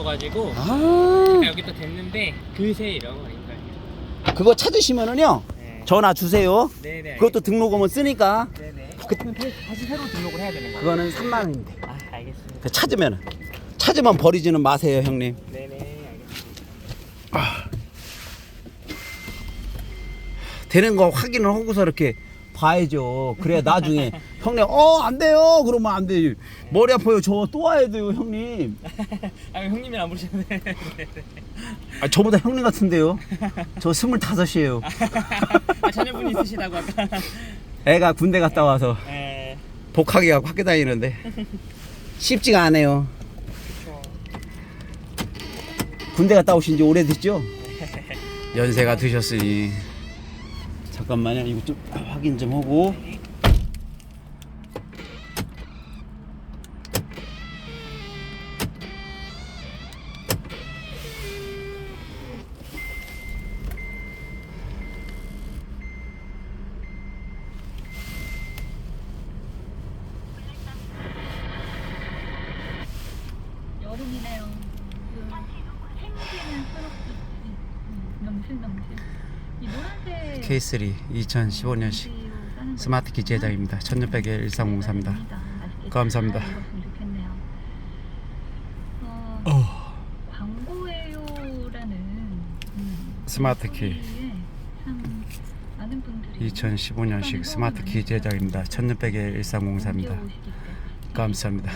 있어가지고 아 여기 또 됐는데 그새 잃어버린 거예요. 그거 찾으시면은요 네. 전화 주세요. 네네. 그것도 등록금은 쓰니까 네네. 그- 그럼 다시 새로 등록을 해야 되는 거예요? 그거는 3만 원인데 아 알겠습니다. 그 찾으면은 찾으면 버리지는 마세요 형님. 네네 알겠습니다. 되는 거 확인을 하고서 이렇게 봐야죠. 그래야 나중에 형님 어 안 돼요 그러면 안 돼요. 머리 아파요 저 또 와야 돼요 형님. 아 형님이 안 부르셨네. 아 저보다 형님 같은데요. 저 스물다섯이에요. 아 자녀분이 있으시다고 아까. 애가 군대 갔다 와서 네. 복학이 하고 학교 다니는데 쉽지가 않아요. 그쵸. 군대 갔다 오신 지 오래됐죠? 연세가 드셨으니 잠깐만요 이거 좀 확인 좀 하고 여름이네요. 그 생기는 초록빛, 음, 넘실 넘실. 이 노란색 K3 2015년식 비로 싸는 거 스마트 키 제작입니다. 1600에 1304입니다. 맛있게 감사합니다. 어, 스마트 키. 소리에 참 많은 분들이 2015년식 스마트 키 제작입니다. 1600에 1304입니다. 옮겨오시기 때문에 감사합니다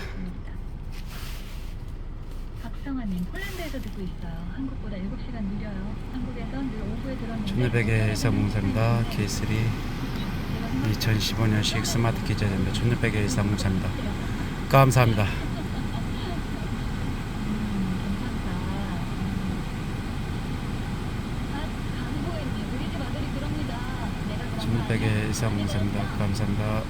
박성아님 폴란드에서 듣고 있어요. 한국보다 7시간 느려요. 한국에서 늘 오후에 들었는데 1600에 1304입니다. K3. 2015년식 스마트 키 제작입니다 1600에 1304입니다. 감사합니다. 그런 거 1600에 1304입니다. 감사합니다